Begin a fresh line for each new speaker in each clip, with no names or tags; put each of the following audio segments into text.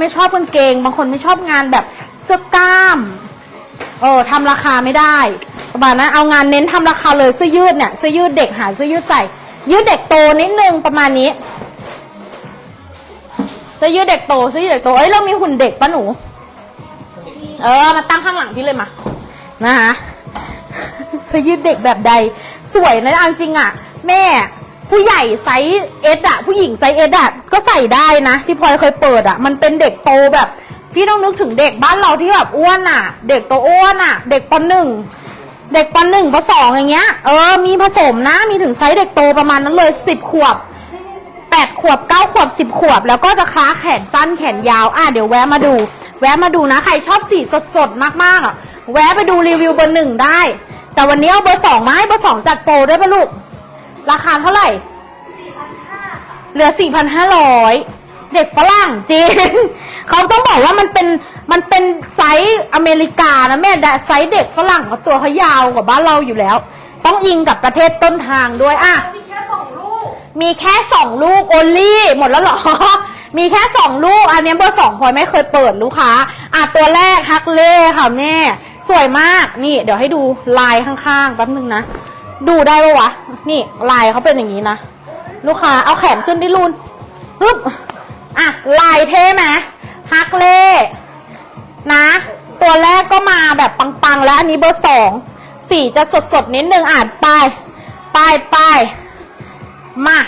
ไม่ชอบกางเกง บางคนไม่ชอบงานแบบเสื้อกล้ามเออทำราคาไม่ได้ประมาณนั้นเอางานเน้นทำราคาเลยเสื้อยืดเนี่ยเสื้อยืดเด็กหาเสื้อยืดใส่ ยืดเด็กโตนิดนึงประมาณนี้เสื้อยืดเด็กโตเสื้อยืดเด็กโตเอ้ยเรามีหุ่นเด็กปะหนู เออมาตั้งข้างหลังพี่เลยมานะคะเสื้อยืดเด็กแบบใดสวยนะจริงอะแม่ ผู้ใหญ่ไซส์เอสอะผู้หญิงไซส์เอสอะก็ใส่ได้นะ ที่พลอยเคยเปิดอะมันเป็นเด็กโตแบบ พี่ต้องนึกถึงเด็กบ้านเราที่แบบอ้วนอะเด็กโตอ้วนอะเด็กปหนึ่งเด็กปหนึ่งปสองอย่างเงี้ยเออมีผสมนะมีถึงไซส์เด็กโตประมาณนั้นเลยสิบขวบแปดขวบเก้าขวบสิบขวบ แล้วก็จะคล้าแขนสั้นแขนยาวอะเดี๋ยวแวะมาดู แวะมาดูนะ ใครชอบสีสดๆมากๆอะแวะไปดูรีวิวเบอร์หนึ่งได้ แต่วันนี้เอาเบอร์สองมาให้เบอร์สองจัดโปรด้วยปะลูก ราคาเท่าไหร่ เหลือ 4,500 เด็กฝรั่งจริง เขาต้องบอกว่ามันเป็นมันเป็นไซส์อเมริกานะแม่แต่ไซส์เด็กฝรั่งเขาตัวเขายาวกว่าบ้านเราอยู่แล้ว ต้องอิงกับประเทศต้นทางด้วยอะ
มีแค่สองลูก
มีแค่สองลูกโอลี่หมดแล้วเหรอมีแค่สองลูก อันนี้เบอร์สองพลอยไม่เคยเปิดลูกค้า อะตัวแรกฮักเล่ค่ะแม่ สวยมาก นี่เดี๋ยวให้ดูลายข้างๆแป๊บนึงนะ ดูได้ปะวะ นี่ลายเขาเป็นอย่างนี้นะ ลูกค้าเอาแขนขึ้นดิลุนปึ๊บอะ ลายเท่ไหมฮักเล่นะ ตัวแรกก็มาแบบปังๆ แล้วอันนี้เบอร์สองสีจะสดๆ นิดนึงอ่านไปไปไปมา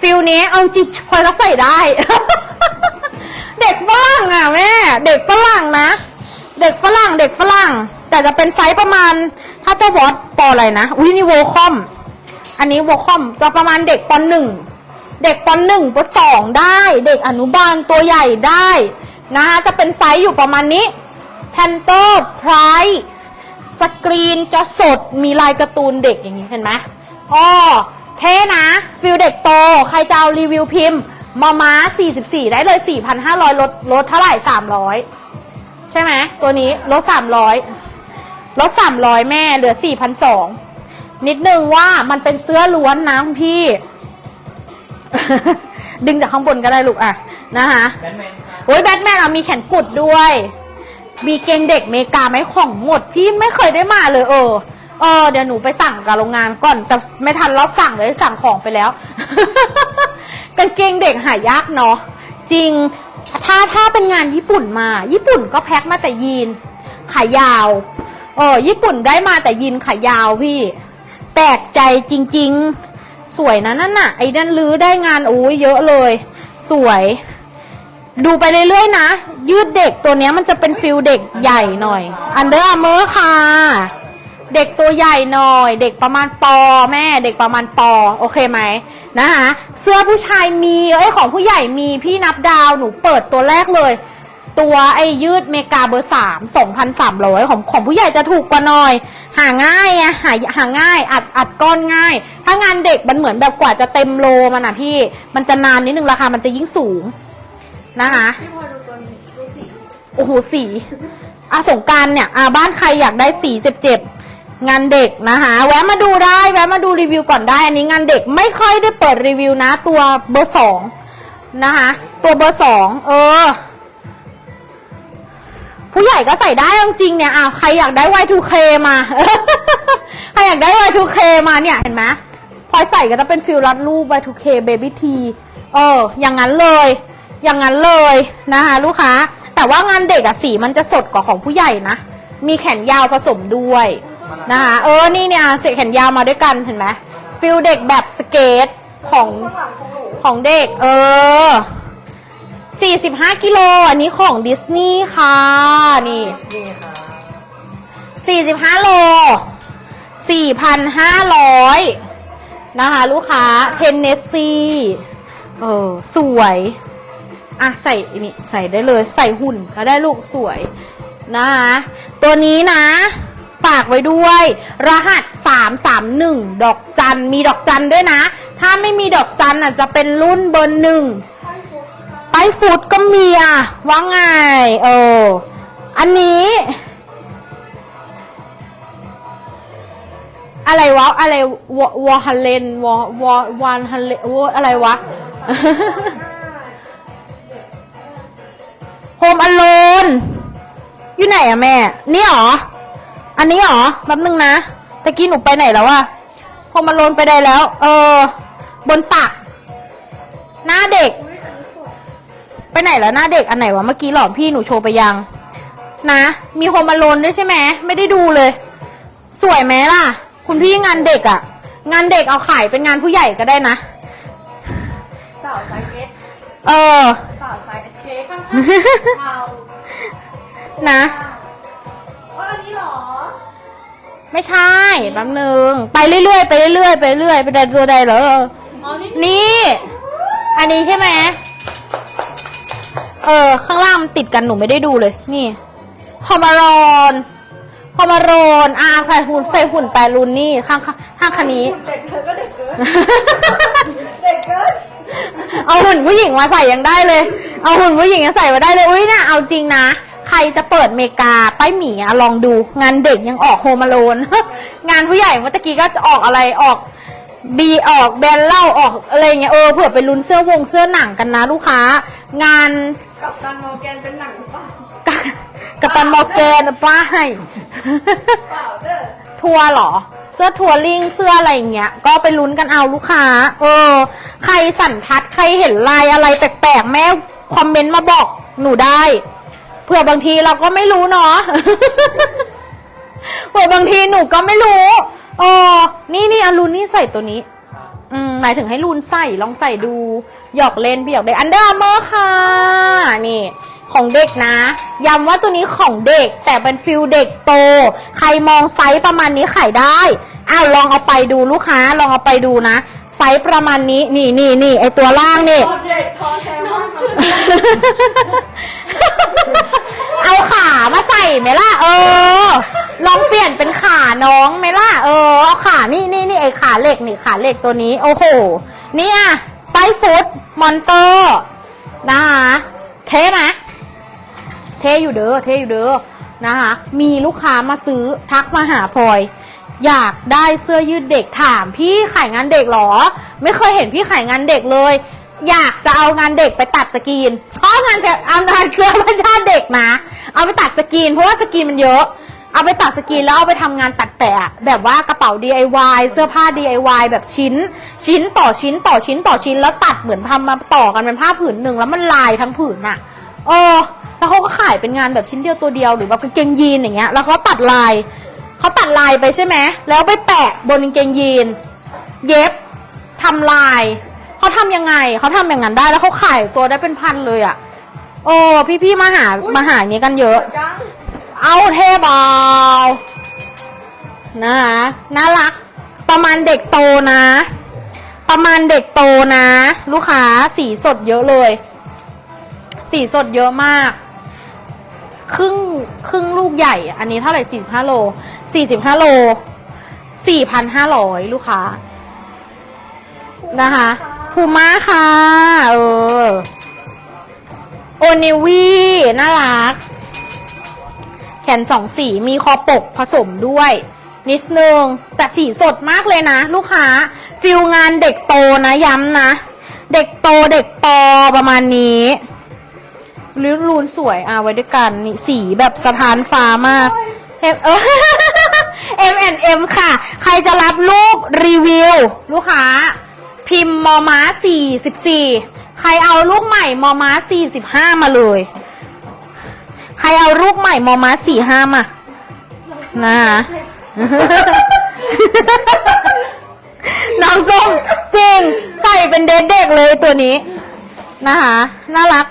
ฟิลนี้เอาจิบพลอยก็ใส่ได้ เด็กฝรั่งอะแม่ เด็กฝรั่งนะ เด็กฝรั่งเด็กฝรั่ง แต่จะเป็นไซส์ประมาณ ถ้าเจะวอดปออะไรนะอุ้ยนี่โวคอม อันนี้โวคอมจะประมาณเด็กปหนึ่งเด็กปหนึ่งปสองได้ เด็กอนุบาลตัวใหญ่ได้นะคะจะเป็นไซส์อยู่ประมาณนี้แพนเตอร์ไพรสกรีนจะสดมีลายการ์ตูนเด็กอย่างนี้เห็นไหมอ๋อเท่นะฟิลเด็กโต ใครจะเอารีวิวพิมพ์มาม้า 44 ได้เลย 4,500ลดลดเท่าไหร่ 300 ใช่ไหมตัวนี้ลด 300 ลด300แม่เหลือ4,200นิดนึงว่ามันเป็นเสื้อล้วนนะคุณพี่ ดึงจากข้างบนก็ได้ลูกอะนะคะ
แบทแมนครับ
โอ้ยแบทแมนอะมีแขนกุดด้วย มีเกงเด็กเมกาไหมของหมดพี่ไม่เคยได้มาเลย เออเออเดี๋ยวหนูไปสั่งกับโรงงานก่อน แต่ไม่ทันรอบสั่งเลยสั่งของไปแล้วกางเกงเด็กหายากเนาะจริงถ้าถ้าเป็นงานญี่ปุ่นมา ญี่ปุ่นก็แพ็คมาแต่ยีนขายาว เออญี่ปุ่นได้มาแต่ยีนขายาวพี่ แปลกใจจริง ๆ สวยนะนั่นน่ะ ไอ้นั่นลื้อได้งานโอ้ยเยอะเลย สวย ดูไปเรื่อยๆนะ ยืดเด็กตัวเนี้ยมันจะเป็นฟิลเด็กใหญ่หน่อย อันเดอร์อเมอร์ค่ะ เด็กตัวใหญ่หน่อย เด็กประมาณปอแม่ เด็กประมาณปอโอเคไหมนะคะเสื้อผู้ชายมีเอ้ยของผู้ใหญ่มีพี่นับดาวหนูเปิดตัวแรกเลย ตัวไอ้ยืดเมกาเบอร์สามสองพันสามร้อยของของผู้ใหญ่จะถูกกว่าหน่อย หาง่ายอะหาหาง่าย อัดอัดก้อนง่าย ถ้างานเด็กมันเหมือนแบบกว่าจะเต็มโลมันอะพี่ มันจะนานนิดนึงราคามันจะยิ่งสูงนะคะ
พี่พลอยดูตัวนี้ดูสี
โอ้โหสีอาสงกรารเนี่ยอาบ้านใครอยากได้สีเจ็บๆงานเด็กนะคะ แวะมาดูได้แวะมาดูรีวิวก่อนได้ อันนี้งานเด็กไม่ค่อยได้เปิดรีวิวนะ ตัวเบอร์สองนะคะ ตัวเบอร์สองเออ ผู้ใหญ่ก็ใส่ได้จริงเนี่ยอะใครอยากได้ Y2K มา ใครอยากได้ Y2K มาเนี่ยเห็นไหมพลอยใส่ก็จะเป็นฟิลรัดรูป Y2K Baby T เออ อย่างนั้นเลย อย่างนั้นเลยนะคะลูกค้า แต่ว่างานเด็กอะสีมันจะสดกว่าของผู้ใหญ่นะ มีแขนยาวผสมด้วยนะคะเออนี่เนี่ยเสกแขนยาวมาด้วยกันเห็นไหมฟิลเด็กแบบสเกตของ
ของ
เด็ก เออ 45กิโลอันนี้ของดิสนีย์ค่ะ นี่
นี่ครับ
45โล4,500 นะคะ ลูกค้าเทนเนสซีเออสวย อะ ใส่อันนี่ใส่ได้เลย ใส่หุ่นก็ได้ลูกสวยนะคะตัวนี้นะ ฝากไว้ด้วย รหัส 331 ดอกจัน มีดอกจันด้วยนะ ถ้าไม่มีดอกจันอะจะเป็นรุ่นเบอร์หนึ่งไป ฟุตก็มีอะว่าไงเอออันนี้ อะไรวะ อะไรวอวอฮันเลนวอวอวานฮันเลนวอะไรวะโฮมอโลนอยู่ไหนอะแม่ นี่หรอ อันนี้หรอแป๊บนึงนะตะกี้หนูไปไหนแล้วอะพอมาโลนไปได้แล้ว เออ บนตัก หน้าเด็ก ไปไหนแล้วหน้าเด็กอันไหนวะเมื่อกี้หรอพี่หนูโชว์ไปยัง นะ มีโฮมอโลนด้วยใช่ไหมไม่ได้ดูเลย สวยไหมล่ะ คุณพี่งานเด็กอะงานเด็กเอาขายเป็นงานผู้ใหญ่ก็ได้นะ
สาวไซส์เอส
เออ
สาวไซส์เค้กข้างๆเทา
นะ
ว่าอันนี้เหรอ
ไม่ใช่แป๊บนึงไปเรื่อยๆไปเรื่อยๆไปเรื่อยไปได้ตัวใดเหรอ
อ๋อนี่
นี่ อันนี้ใช่ไหม เออข้างล่างมันติดกันหนูไม่ได้ดูเลย นี่ฮอมารอนฮอมารอนอาใส่หุ่นใส่หุ่นแปรรุนนี่ข้างข้างข้างคันนี้
เด็กเธอก็เด็กเกิน เด็กเกิน
เอาหุ่นผู้หญิงมาใส่ยังได้เลย เอาหุ่นผู้หญิงมาใส่มาได้เลย อุ้ยเนี่ยเอาจริงนะ ใครจะเปิดเมกาป้ายหมีอะลองดู งานเด็กยังออกโฮมาโลน งานผู้ใหญ่เมื่อตะกี้ก็จะออกอะไรออก บีออกแบรนด์เหล้าออกอะไรเงี้ยเออเผื่อไปลุ้นเสื้อวงเสื้อหนังกันนะลูกค้า งาน
กับตันโมแกนเป็นหนังหรือเปล่า
กับตันมอร์แกนป้าย
เปล่าเด้อ
ทัวร์เหรอ เสื้อทัวริงเสื้ออะไรอย่างเงี้ยก็ไปลุ้นกันเอาลูกค้า เออ ใครสันทัดใครเห็นลายอะไรแปลกๆแม่คอมเมนต์มาบอกหนูได้เผื่อบางทีเราก็ไม่รู้เนาะเผื่อบางทีหนูก็ไม่รู้ เออนี่นี่อารุณนี่ใส่ตัวนี้ อืมหมายถึงให้ลูนใส่ลองใส่ดู หยอกเล่นพี่หยอกเล่นอันเดอร์เมอร์ค่ะ นี่ ของเด็กนะย้ำว่าตัวนี้ของเด็ก แต่เป็นฟิลเด็กโต ใครมองไซส์ประมาณนี้ขายได้ อ้าวลองเอาไปดูลูกค้า ลองเอาไปดูนะ ไซส์ประมาณนี้ นี่นี่นี่ไอตัวล่างนี่
ตอนเด็กทอแท้มาก
เอาขามาใส่ไหมล่ะ เออ ลองเปลี่ยนเป็นขาน้องไหมล่ะ เออเอาขานี่นี่นี่ไอขาเหล็กนี่ขาเหล็กตัวนี้ โอ้โห เนี่ยไต้ฟุตมอนเตอร์นะคะเท่ไหมเทอยู่เด้อเทอยู่เด้อนะคะ มีลูกค้ามาซื้อทักมาหาพลอย อยากได้เสื้อยืดเด็กถาม พี่ขายงานเด็กหรอ ไม่เคยเห็นพี่ขายงานเด็กเลย อยากจะเอางานเด็กไปตัดสกรีนเขาเอางานเอางานเสื้อผ้าเด็กนะ เอาไปตัดสกรีนเพราะว่าสกรีนมันเยอะ เอาไปตัดสกรีนแล้วเอาไปทำงานตัดแปะ แบบว่ากระเป๋า DIY เสื้อผ้า DIY แบบชิ้น ชิ้นต่อชิ้นต่อชิ้นต่อชิ้น แล้วตัดเหมือนทำมาต่อกันเป็นผ้าผืนหนึ่งแล้วมันลายทั้งผืนน่ะเออแล้วเขาก็ขายเป็นงานแบบชิ้นเดียวตัวเดียวหรือแบบกางเกงยีนอย่างเงี้ยแล้วเขาตัดลายเขาตัดลายไปใช่ไหมแล้วไปแปะบนกางเกงยีน เย็บทำลายเขาทำยังไงเขาทำอย่างนั้นได้แล้วเขาขายตัวได้เป็นพันเลยอะ่ะโอ้พี่ๆมาหามาหาอย่างนี้กันเยอะ
จัง
เอาเทบอลนะคะน่ารัก ประมาณเด็กโตนะ ประมาณเด็กโตนะ ลูกค้าสีสดเยอะเลย สีสดเยอะมาก ครึ่งครึ่งลูกใหญ่ อันนี้เท่าไหร่สี่สิบห้าโลสี่สิบห้าโลสี่พันห้าร้อยลูกค้า นะคะพูม่าค่ะ เออ โอนิวีน่ารัก แขนสองสีมีคอปกผสมด้วย นิดนึง แต่สีสดมากเลยนะ ลูกค้าฟิลงานเด็กโตนะย้ำนะ เด็กโตเด็กโตประมาณนี้ลิรูนสวยอะไว้ด้วยกันนี่สีแบบสถานฟ้ามากเอเออ M M ค่ะ ใครจะรับลูกรีวิว ลูกค้า พิมพ์มอม้า 44 ใครเอาลูกใหม่มอม้า 45 มาเลย รเอาลูกใหม่มอม้ามานะคะน้องส้มจริงใส่เป็นเด็กๆเลยตัวนี้นะคะน่ารัก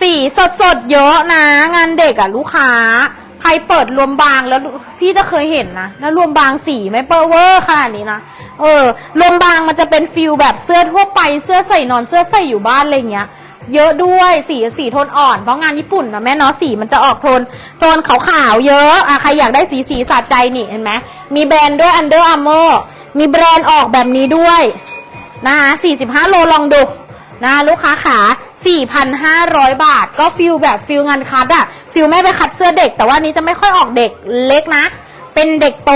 สีสดสดๆเยอะนะ งานเด็กอะลูกค้า ใครเปิดรวมบางแล้วพี่จะเคยเห็นนะแล้วรวมบางสีไม่เปอร์เวอร์ขนาดนี้นะเออรวมบางมันจะเป็นฟิลแบบเสื้อทั่วไปเสื้อใส่นอนเสื้อใส่อยู่บ้านอะไรเงี้ย เยอะด้วยสีสีโทนอ่อนเพราะงานญี่ปุ่นนะแม่เนาะสีมันจะออกโทนโทนขาวๆเยอะอะใครอยากได้สีสีสะใจนี่เห็นไหมมีแบรนด์ด้วย Under Armour มีแบรนด์ออกแบบนี้ด้วยนะคะ45 โลลองดูนะลูกค้าขา 4,500 บาท ก็ฟิลแบบฟิลงานคัดอะฟิลไม่ไปคัดเสื้อเด็ก แต่ว่านี้จะไม่ค่อยออกเด็กเล็กนะ เป็นเด็กโต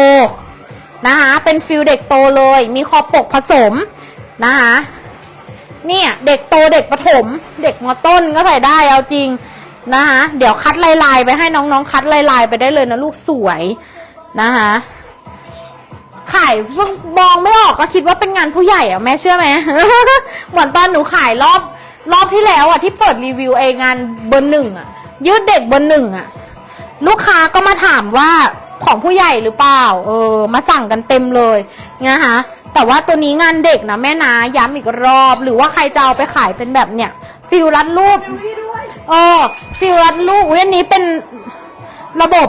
นะคะเป็นฟิลเด็กโตเลย มีคอปกผสมนะคะ เนี่ยเด็กโตเด็กประถม เด็กมอต้นก็ใส่ได้เอาจริงนะคะเดี๋ยวคัดลายลายไปให้น้องๆ คัดลายลายไปได้เลยนะลูกสวยนะคะขายมองไม่ออกก็คิดว่าเป็นงานผู้ใหญ่อะแม่เชื่อไหมเหมือนตอนหนูขายรอบรอบที่แล้วอะที่เปิดรีวิวเองงานเบอร์หนึ่งอะยืดเด็กเบอร์หนึ่งอะลูกค้าก็มาถามว่าของผู้ใหญ่หรือเปล่า เออ มาสั่งกันเต็มเลยนะคะ แต่ว่าตัวนี้งานเด็กนะแม่นะย้ำอีกรอบ หรือว่าใครจะเอาไปขายเป็นแบบเนี้ยฟิลรัดรูปเออฟิลรัดลูกอุ้ยอันนี้เป็นระบบ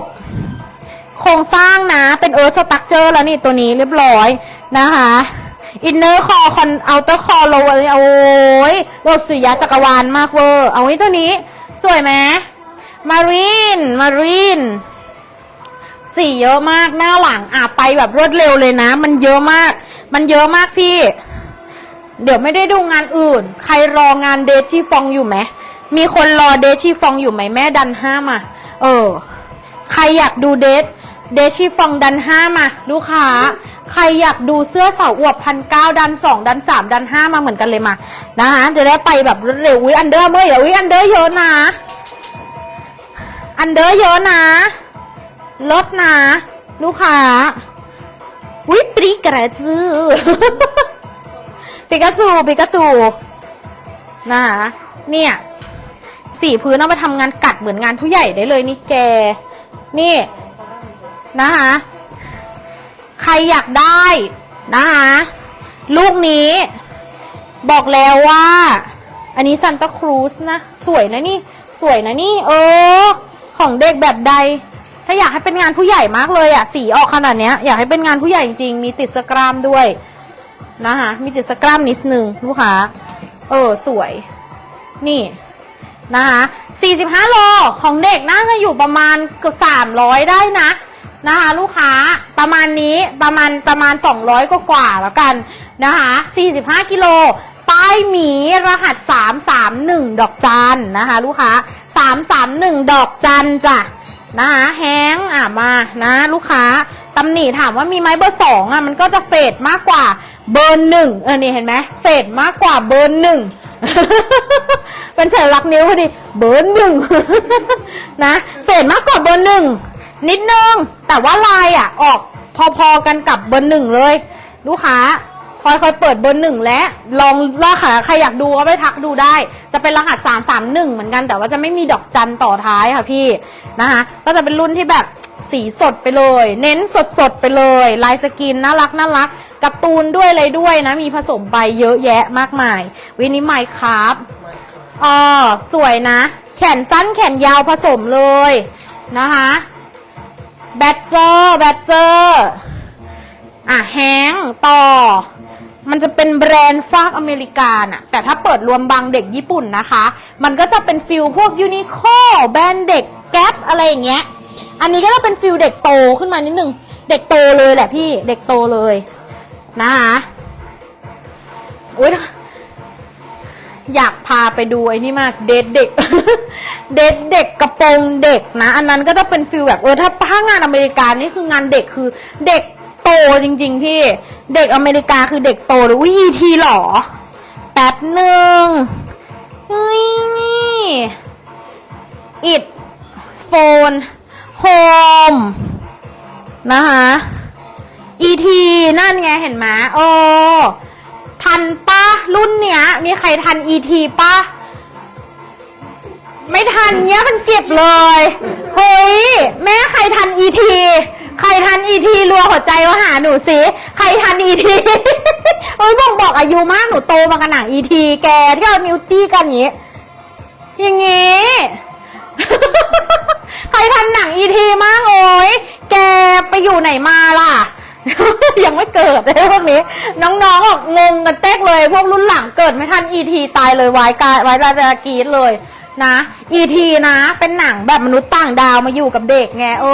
โครงสร้างนะ เป็นเออสตั๊กเจอร์แล้วนี่ตัวนี้เรียบร้อยนะคะอินเนอร์คอคอนเอาเตอร์คอโลโอ้ยระบบสุริยะจักรวาลมากเวอร์ เอาไว้ตัวนี้ สวยไหมมารีนมารีนสีเยอะมากหน้าหลังอะไปแบบรวดเร็วเลยนะ มันเยอะมาก มันเยอะมากพี่ เดี๋ยวไม่ได้ดูงานอื่น ใครรองานเดทที่ฟองอยู่ไหม มีคนรอเดทที่ฟองอยู่ไหมแม่ดันห้ามา เออ ใครอยากดูเดทเดทที่ฟองดันห้ามา ลูกค้า ใครอยากดูเสื้อสาวอวบพันเก้าดันสองดันสามดันห้ามาเหมือนกันเลยมา นะคะจะได้ไปแบบรวดเร็วอุ้ยอันเดอร์เมื่อไหรอุ้ยอันเดอร์เยอะนะ อันเดอร์เยอะนะลดนะ ลูกค้า อุ้ยปรีกระจือปิกาจูปิกาจูนะคะเนี่ย สีพื้นเอาไปทำงานกัดเหมือนงานผู้ใหญ่ได้เลยนี่แก นี่นะคะใครอยากได้นะคะลูกนี้ บอกแล้วว่า อันนี้ซันตาครูสนะ สวยนะนี่ สวยนะนี่ เออ ของเด็กแบบใด ถ้าอยากให้เป็นงานผู้ใหญ่มากเลยอะสีออกขนาดเนี้ยอยากให้เป็นงานผู้ใหญ่จริงๆมีติดสกรามด้วยนะคะมีติดสกรัมนิดนึงลูกค้าเออสวย นี่นะคะ45 โลของเด็กน่าจะอยู่ประมาณเกือบ300 ได้นะนะคะลูกค้าประมาณนี้ประมาณประมาณ 200 กว่ากว่าแล้วกันนะคะ45 กิโลป้ายหมีรหัส 331 ดอกจันนะคะลูกค้า 331 ดอกจันจ้ะ นะคะแฮงอะมานะลูกค้าตำหนิถามว่ามีไหมเบอร์สองอะมันก็จะเฟดมากกว่าเบอร์หนึ่งเออนี่เห็นไหมเฟดมากกว่าเบอร์หนึ่งเป็นสัญลักษณ์นิ้วพอดีเบอร์หนึ่งนะเฟดมากกว่าเบอร์หนึ่งนิดนึงแต่ว่าลายอะออกพอๆกันกับเบอร์หนึ่งเลย ลูกค้า คอยคอยเปิดเบอร์หนึ่งและลองล่าขาใครอยากดูก็ไปทักดูได้ จะเป็นรหัส 331 เหมือนกันแต่ว่าจะไม่มีดอกจันต่อท้ายค่ะพี่นะคะ ก็จะเป็นรุ่นที่แบบสีสดไปเลย เน้นสดสดๆไปเลย ลายสกินน่ารักน่ารักการ์ตูนด้วยอะไรด้วยนะ มีผสมไปเยอะแยะมากมาย วินิไมครับอ๋อสวยนะ แขนสั้นแขนยาวผสมเลยนะคะแบตเจอร์แบตเจอร์อะแฮงต่อ มันจะเป็นแบรนด์ฟากอเมริกาน่ะแต่ถ้าเปิดรวมบางเด็กญี่ปุ่นนะคะ มันก็จะเป็นฟิลพวกยูนิโคแบรนด์เด็กแก๊ปอะไรอย่างเงี้ย อันนี้ก็จะเป็นฟิลเด็กโตขึ้นมานิดนึง เด็กโตเลยแหละพี่ เด็กโตเลยนะคะอุ้ยอยากพาไปดูไอ้นี่มากเดทเด็ก เดทเด็กกระโปรงเด็กนะ อันนั้นก็จะเป็นฟิลแบบเออถ้าถ้างานอเมริกานี่คืองานเด็กคือเด็ก โตจริง ๆ พี่เด็กอเมริกาคือเด็กโตเลยวิทีหรอ แป๊บหนึ่งเฮ้ยนี่อิดโฟนโฮมนะคะ ET นั่นไงเห็นไหมโอ้ทันปะรุ่นเนี้ย มีใครทัน ET ปะไม่ทันเนี้ยมันเก็บเลย เฮ้ย แม่ใครทัน ET ใครทัน ET รัวหัวใจมาหาหนูสิ ใครทัน ET เฮ้ยบอกบอกอายุมากหนูโตมากับหนัง ET แกที่เรานิ้วจี้กันอย่างงี้ อย่างงี้ ใครทันหนัง ET มากโอ้ยแกไปอยู่ไหนมาล่ะ ยังไม่เกิดเลยพวกนี้ น้องๆออกงงกันเต๊กเลย พวกรุ่นหลังเกิดไม่ทัน ET ตายเลยวายกายวายราจะกรีดเลยนะ ET นะ เป็นหนังแบบมนุษย์ต่างดาวมาอยู่กับเด็กไงโอ้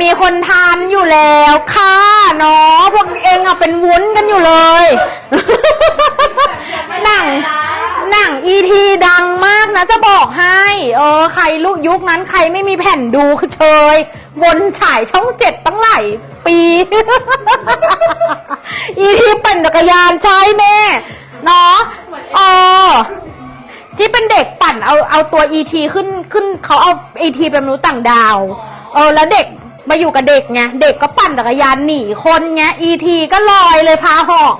มีคนทานอยู่แล้วค่ะเนาะพวกเองอะเป็นวุ้นกันอยู่เลย หนังหนัง ET ดังมากนะจะบอกให้ เออ ใครลูกยุคนั้นใครไม่มีแผ่นดูคือเชยวนฉายช่องเจ็ดตั้งหลายปี ET ปั่นจักรยานใช่แม่ เนาะเออที่เป็นเด็กปั่นเอาเอาตัว ET ขึ้นขึ้นเขาเอา ET เป็นมนุษย์ต่างดาว เออแล้วเด็ก มาอยู่กับเด็กไงเด็กก็ปั่นจักรยานหนีคนไง ET ก็ลอยเลยพาเหอก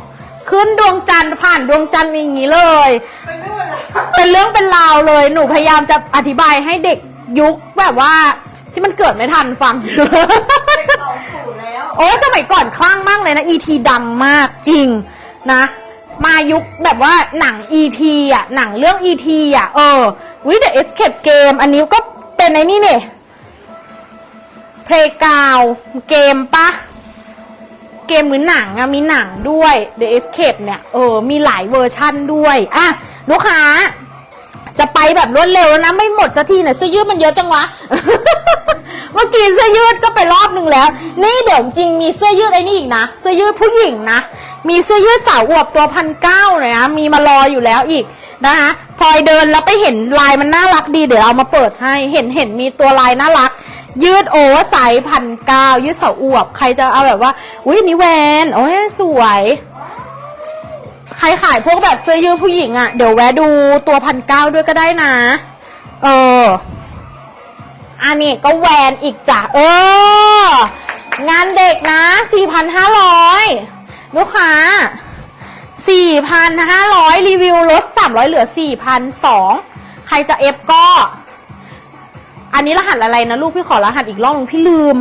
ขึ้นดวงจันทร์ผ่านดวงจันทร์อย่างนี้เลย
เป็นเรื่องอะไร
เป็นเรื่องเป็นราวเลยหนูพยายามจะอธิบายให้เด็กยุคแบบว่าที่มันเกิดไม่ทันฟัง
เด็กเต่าสู่แล้ว
โอ้สมัยก่อนคลั่งมากเลยนะ ET ดังมากจริงนะ มายุคแบบว่าหนัง ET อะหนังเรื่อง ET อะเออวิ The Escape Game อันนี้ก็เป็นไอ้นี่เนี่ย เพลงกาวเกมปะเกมหรือหนังอะมีหนังด้วย The Escape เนี่ย เออ มีหลายเวอร์ชั่นด้วย อะ ลูกค้า จะไปแบบรวดเร็วนะ ไม่หมดสักทีเนี่ยเสื้อยืดมันเยอะจังวะ เมื่อกี้เสื้อยืดก็ไปรอบหนึ่งแล้ว นี่เดี๋ยวจริงมีเสื้อยืดไอ้นี่อีกนะ เสื้อยืดผู้หญิงนะ มีเสื้อยืดสาวอวบตัวพันเก้าเลยนะ มีมารออยู่แล้วอีกนะคะพลอยเดินแล้วไปเห็นลายมันน่ารักดี เดี๋ยวเอามาเปิดให้ เห็นเห็นมีตัวลายน่ารัก ยืดโอเวอร์ไซส์พันเก้ายืดเสาอวบ ใครจะเอาแบบว่า อุ้ยนนี้แวนโอ้ยสวย ใครขายพวกแบบเสื้อยืดผู้หญิงอะ่ะ เดี๋ยวแวะดูตัวพันเก้าด้วยก็ได้นะ เออ อันนี้ก็แวนอีกจ้ะ เออ งานเด็กนะสี่พันห้าร้อยลูกค้าสี่พันห้าร้อยรีวิวลดสามร้อยเหลือสี่พันสองใครจะเอฟก็ อันนี้รหัสอะไรนะลูกพี่ขอรหัสอีกรอบนึงพี่ลืม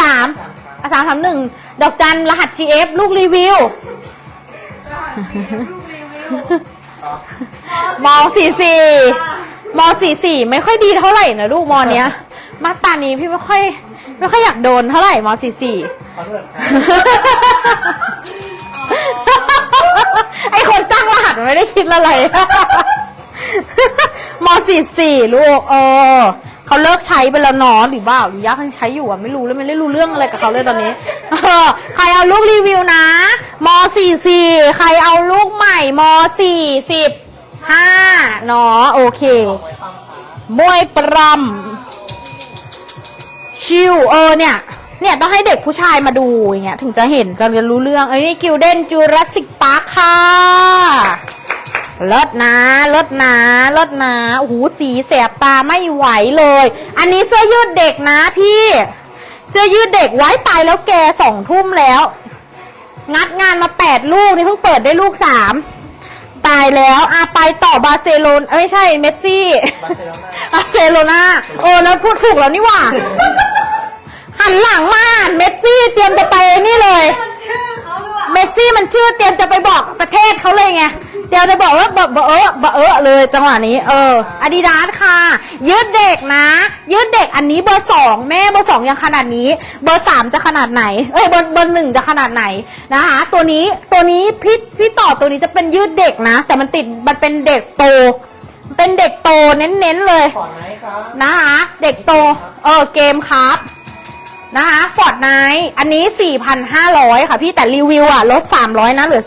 สามอะสามสามหนึ่งดอกจันรหัส CF ลูกรีวิวมสี่สี่มสี่สี่ไม่ค่อยดีเท่าไหร่นะลูกมเนี้ย มาตรานี้พี่ไม่ค่อย ไม่ค่อยอยากโดนเท่าไหร่มสี่สี่ไอคนตั้งรหัสมันไม่ได้คิดอะไร มสี่สี่ลูกเออเขาเลิกใช้ไปแล้วเนอะหรือเปล่าหรือยักษ์ยังใช้อยู่อะไม่รู้เลยไม่ได้รู้เรื่องอะไรกับเขาเลยตอนนี้เออใครเอาลูกรีวิวนะมสี่สี่ใครเอาลูกใหม่มสี่สิบห้าเนาะโอเคมวยปรำชิวเออเนี่ย เนี่ยต้องให้เด็กผู้ชายมาดูอย่างเงี้ยถึงจะเห็นกันจะรู้เรื่องเอ้ยนี่กิลเดนจูราสสิกพาร์คค่ะเลิศนะเลิศนะเลิศนะโอ้โหสีแสบตาไม่ไหวเลย อันนี้เสื้อยืดเด็กนะพี่เสื้อยืดเด็กไว้ตายแล้วแกสองทุ่มแล้ว งัดงานมาแปดลูกนี่เพิ่งเปิดได้ลูกสามตายแล้วอาไปต่อบาร์เซโลนไม่ใช่เมสซี่บาร์เซโลนาโอ้แล้วพูดถูกแล้วนี่หว่า หันหลังมาอ่านเมสซี่เตรียมจะไปนี่เลย
มันชื่อเขาหรือเปล่า
เมสซี่มันชื่อเตรียมจะไปบอกประเทศเขาเลยไง เตรียมจะบอกว่าบะบะเออบะเออเลยจังหวะนี้ เอออาดิดาสค่ะ ยืดเด็กนะ ยืดเด็กอันนี้เบอร์สองแม่เบอร์สองยังขนาดนี้ เบอร์สามจะขนาดไหน เอ้ยเบอร์เบอร์หนึ่งจะขนาดไหนนะคะ ตัวนี้ตัวนี้พี่พี่ต่อตัวนี้จะเป็นยืดเด็กนะ แต่มันติดมันเป็นเด็กโต เป็นเด็กโตเน้นๆเลย
ก่อนไหมครับ นะคะ
เด็กโต เออเกมครับ นะคะฟอร์ดไนอันนี้ 4,500 ค่ะพี่แต่รีวิวอะลด 300 นะ เหลือ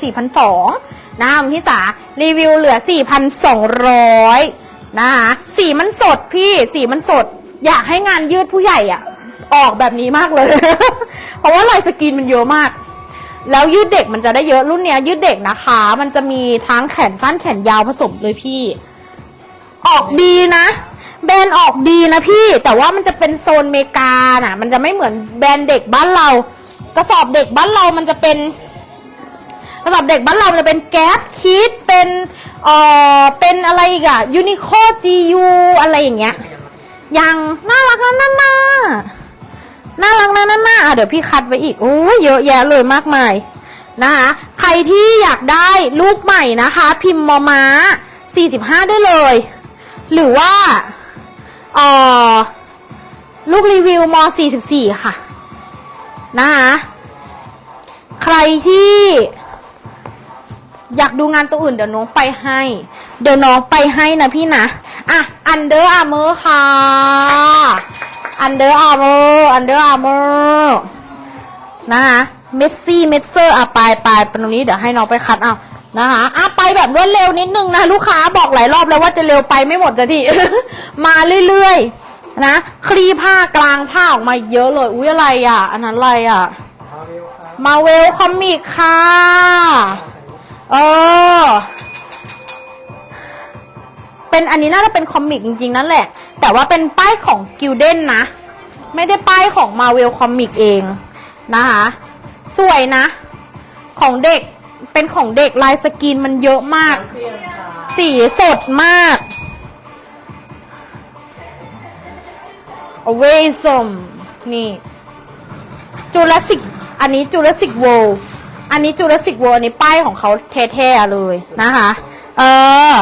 4,200นะคะพี่จ๋ารีวิวเหลือ 4,200 นะคะสีมันสดพี่สีมันสด อยากให้งานยืดผู้ใหญ่อะออกแบบนี้มากเลย เพราะว่าลายสกรีนมันเยอะมาก แล้วยืดเด็กมันจะได้เยอะรุ่นเนี้ยยืดเด็กนะคะ มันจะมีทั้งแขนสั้นแขนยาวผสมเลยพี่ ออกดีนะ แบรนด์ออกดีนะพี่ แต่ว่ามันจะเป็นโซนเมกาน่ะ มันจะไม่เหมือนแบรนด์เด็กบ้านเรา กระสอบเด็กบ้านเรามันจะเป็นกระสอบเด็กบ้านเราจะเป็นแก๊ปคิดเป็นเอ่อเป็นอะไรอีกอะยูนิโคจียูอะไรอย่างเงี้ยยังน่ารักนะน่าน่าน่ารักนะน่าน่าอะเดี๋ยวพี่คัดไว้อีกโอ้ยเยอะแยะเลยมากมายนะคะใครที่อยากได้ลูกใหม่นะคะ พิมพ์มอม้า45 ได้เลย หรือว่า เอ่อลูกรีวิวม 44 ค่ะ นะคะใครที่อยากดูงานตัวอื่นเดี๋ยวน้องไปให้ เดี๋ยวน้องไปให้นะพี่นะ อะอันเดอร์อาร์เมอร์ค่ะอันเดอร์อาร์เมอร์อันเดอร์อาร์เมอร์นะคะเมสซี่เมสเซอร์อะไปไปไปตรงนี้เดี๋ยวให้น้องไปคัดเอา นะคะอะไปแบบรวดเร็วนิดนึงนะลูกค้าบอกหลายรอบแล้วว่าจะเร็วไปไม่หมดจะที มาเรื่อยๆนะคลีผ้ากลางผ้าออกมาเยอะเลยอุ้ยอะไรอะ อันนั้นอะไรอะ
มาเวลครับ
มาเวลคอมิกค่ะเเออเป็นอันนี้น่าจะเป็นคอมิกจริงๆนั่นแหละ แต่ว่าเป็นป้ายของกิลเด้นนะ ไม่ได้ป้ายของมาเวลคอมิกเองนะคะ สวยนะ ของเด็ก เป็นของเด็กลายสกรีนมันเยอะมาก สีสดมาก a w a y s o m นี่จูราสิกอันนี้จูราสิก o วอันนี้จูราสิก o วอันนี้ป้ายของเขาแท้ๆเลยนะคะ เออ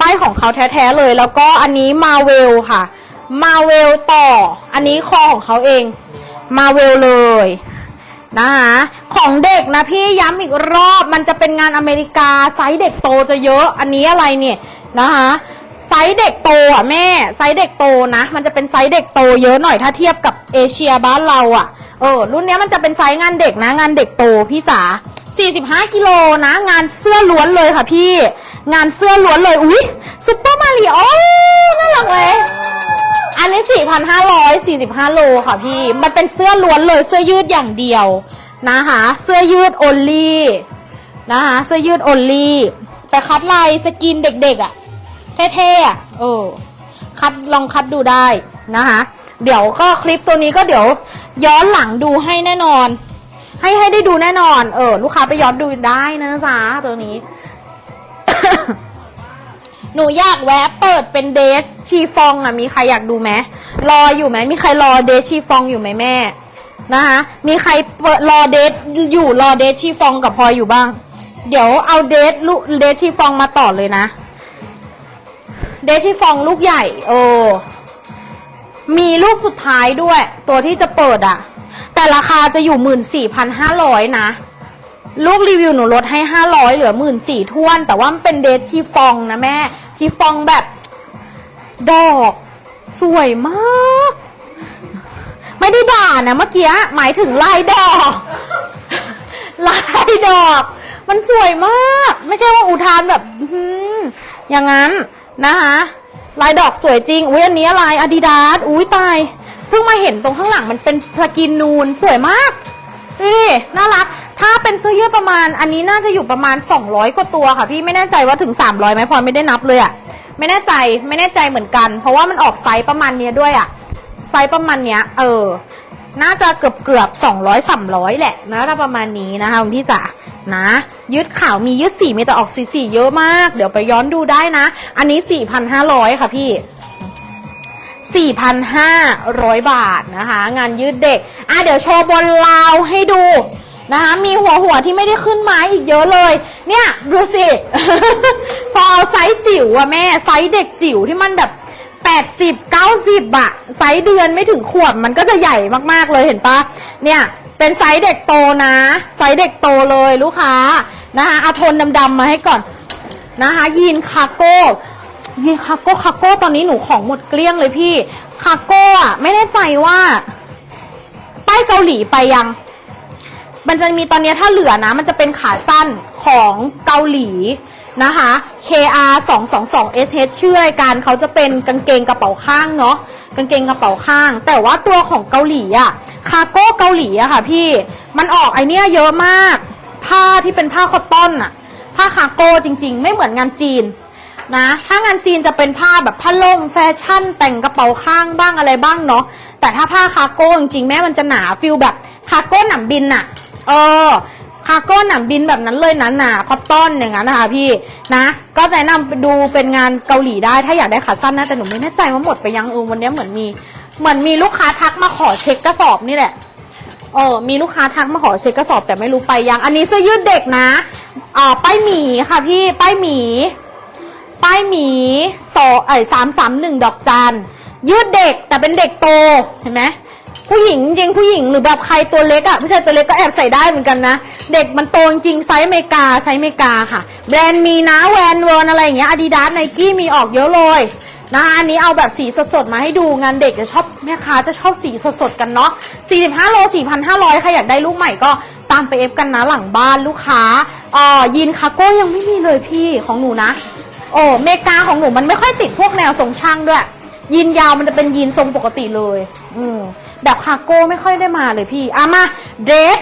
ป้ายของเขาแท้ๆเลย แล้วก็อันนี้มาเวลค่ะ มาเวลต่อ อันนี้คอของเขาเอง มาเวลเลย นะคะของเด็กนะพี่ย้ำอีกรอบมันจะเป็นงานอเมริกาไซส์เด็กโตจะเยอะอันนี้อะไรเนี่ยนะคะไซส์เด็กโตอะแม่ไซส์เด็กโตนะ มันจะเป็นไซส์เด็กโตเยอะหน่อยถ้าเทียบกับเอเชียบ้านเราอะเออรุ่นนี้มันจะเป็นไซส์งานเด็กนะ งานเด็กโตพี่จ๋า45 กิโลนะ งานเสื้อล้วนเลยค่ะพี่ งานเสื้อล้วนเลย อุ้ยซุปเปอร์มาริโอน่ารัก เลยอันนี้4,545 โลค่ะพี่ มันเป็นเสื้อล้วนเลยเสื้อยืดอย่างเดียวนะคะ เสื้อยืด o นลี่นะคะเสื้อยืด o นลี่แต่คัดลายสกินเด็กๆอะ่ะเท่ๆอะ่ะเออคัดลองคัดดูได้นะคะเดี๋ยวก็คลิปตัวนี้ก็เดี๋ยวย้อนหลังดูให้แน่นอน ให้ให้ได้ดูแน่นอน เออ ลูกค้าไปย้อนดูได้นะจ๊ะตัวนี้ หนูอยากแวะเปิดเป็นเดทชีฟองอะมีใครอยากดูไหมรออยู่ไหมมีใครรอเดทชีฟองอยู่ไหมแม่นะคะมีใครเปิดรอเดทอยู่รอเดทชีฟองกับพลอยอยู่บ้าง เดี๋ยวเอาเดทลูกเดทชีฟองมาต่อเลยนะ เดทชีฟองลูกใหญ่ โอ้มีลูกสุดท้ายด้วย ตัวที่จะเปิดอะ แต่ราคาจะอยู่หมื่นสี่พันห้าร้อยนะลูกรีวิวหนูลดให้ห้าร้อยเหลือหมื่นสี่ทวน แต่ว่ามันเป็นเดทชีฟองนะแม่ ชีฟองแบบดอก สวยมาก ไม่ได้ด่านะเมื่อกี้หมายถึงลายดอก ลายดอก มันสวยมาก ไม่ใช่ว่าอุทานแบบอย่างนั้นนะคะลายดอกสวยจริง อุ้ยอันนี้ลายอาดิดาสอุ้ยตาย เพิ่งมาเห็นตรงข้างหลังมันเป็นสกินนูนสวยมากดูดิน่ารัก ถ้าเป็นเสื้อยืดประมาณอันนี้น่าจะอยู่ประมาณ 200 กว่าตัวค่ะพี่ไม่แน่ใจว่าถึง 300ไหมพลอยไม่ได้นับเลยอะไม่แน่ใจไม่แน่ใจเหมือนกัน เพราะว่ามันออกไซส์ประมาณเนี้ยด้วยอะไซส์ประมาณเนี้ย เออ น่าจะเกือบเกือบสองร้อยสามร้อยแหละนะถ้าประมาณนี้นะคะคุณพี่จ๋านะยืดขาวมียืดสีมีแต่ออกสีสีเยอะมาก เดี๋ยวไปย้อนดูได้นะ อันนี้สี่พันห้าร้อยค่ะพี่ 4,500 บาทนะคะ งานยืดเด็ก อะเดี๋ยวโชว์บนลาวให้ดู นะคะมีหัวหัวที่ไม่ได้ขึ้นไม้อีกเยอะเลย เนี่ยดูสิ พอเอาไซส์จิ๋วอะแม่ไซส์เด็กจิ๋วที่มันแบบ 80 90อะไซส์เดือนไม่ถึงขวบมันก็จะใหญ่มากๆเลยเห็นปะเนี่ยเป็นไซส์เด็กโตนะไซส์เด็กโตเลยลูกค้านะคะเอาโทนดำๆมาให้ก่อนนะคะยีนคาโก้ยีนคาโก้คาโก้ตอนนี้หนูของหมดเกลี้ยงเลยพี่คาโก้อะไม่แน่ใจว่าป้ายเกาหลีไปยัง มันจะมีตอนนี้ถ้าเหลือนะ มันจะเป็นขาสั้นของเกาหลีนะคะ KR 2 2 2 SH ชื่อรายการเขาจะเป็นกางเกงกระเป๋าข้างเนาะกางเกงกระเป๋าข้าง แต่ว่าตัวของเกาหลีอะคาโก้เกาหลีอะค่ะพี่มันออกไอเนี้ยเยอะมาก ผ้าที่เป็นผ้าคอตตอนอะผ้าคาโก้จริง ๆ ไม่เหมือนงานจีนนะถ้างานจีนจะเป็นผ้าแบบผ้าล่มแฟชั่น แต่งกระเป๋าข้างบ้างอะไรบ้างเนาะแต่ถ้าผ้าคาร์โก้จริงๆแม้มันจะหนาฟิลแบบคาร์โก้หนำบินอะ เออคาร์โก้หนำบินแบบนั้นเลยนะหนาคอตตอนอย่างนั้นนะคะพี่นะ ก็แนะนำไปดูเป็นงานเกาหลีได้ถ้าอยากได้ขาสั้นนะแต่หนูไม่แน่ใจว่าหมดไปยังเออวันนี้เหมือนมี เหมือนมีลูกค้าทักมาขอเช็คกระสอบนี่แหละเออมีลูกค้าทักมาขอเช็คกระสอบแต่ไม่รู้ไปยัง อันนี้เสื้อยืดเด็กนะอ่าป้ายหมีค่ะพี่ป้ายหมี ป้ายหมีสอเอ้ยสามสามหนึ่งดอกจันยืดเด็กแต่เป็นเด็กโตเห็นไหม ผู้หญิงจริงผู้หญิงหรือแบบใครตัวเล็กอะ่ะผู้ชายตัวเล็กก็แอบใส่ได้เหมือนกันนะ เด็กมันโตจริงไซส์อเมริกาไซส์อเมริกาค่ะ แบรนด์มีนะแวนเวิร์นอะไรอย่างเงี้ยอาดิดาสไนกี้มีออกเยอะเลยนะคะอันนี้เอาแบบสีสดๆมาให้ดูงานเด็กจะชอบแม่ค้าจะชอบสีสดๆกันเนาะ 45 โล 4,500 ใครอยากได้ลูกใหม่ก็ตามไปเอฟกันนะหลังบ้านลูกค้าอ่อยีนคาโก้ยังไม่มีเลยพี่ของหนูนะ โอ้เมกาของหนูมันไม่ค่อยติดพวกแนวทรงช่างด้วยยีนยาวมันจะเป็นยีนทรงปกติเลย อืม แบบคาร์โก้ไม่ค่อยได้มาเลยพี่อะมาเดท